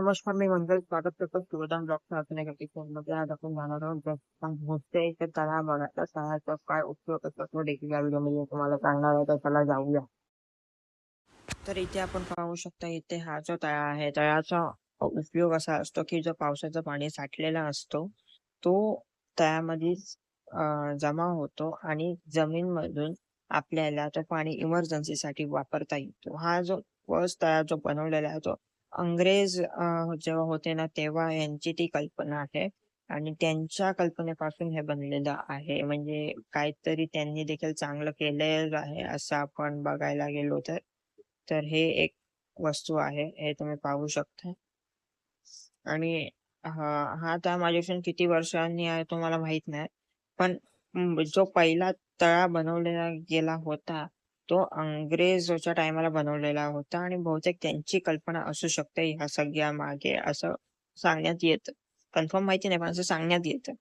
नमस्कार मी मंगल स्वागत करतो सुवदान ब्लॉगच्या अजून एका एपिसोडमध्ये आज आपण जाणार आहोत जगताप भोसले इथे तलाव बघायचा तळ्याचा काय उपयोग असतो तो देखील या व्हिडिओमध्ये तुम्हाला सांगणार आहे तर चला जाऊया तर इथे आपण पाहू शकता इथे हा जो तळा आहे तळ्याचा उपयोग असा असतो की जो पावसाचं पाणी साठलेला असतो तो तळ्यामध्ये जमा होतो आणि जमीन मधून आपल्याला तो पाणी इमर्जन्सीसाठी वापरता येतो हा जो वस तळा जो बनवलेला आहे तो अंग्रेज जेव्हा होते ना तेव्हा यांची ती कल्पना आहे. आणि त्यांच्या कल्पनेपासून हे बनलेलं आहे. म्हणजे काहीतरी त्यांनी देखील चांगलं केलेलं आहे असं आपण बघायला गेलो तर. तर हे एक वस्तू आहे. हे तुम्ही पाहू शकता. आणि हा हा तळा माझ्यापासून किती वर्षांनी आहे तुम्हाला माहीत नाही. पण जो पहिला तळा बनवलेला गेला होता तो अंग्रेजच्या टायमाला बनवलेला होता आणि बहुतेक त्यांची कल्पना असू शकते ह्या सगळ्या मागे असं सांगण्यात येतं. कन्फर्म माहिती नाही पण असं सांगण्यात येतं.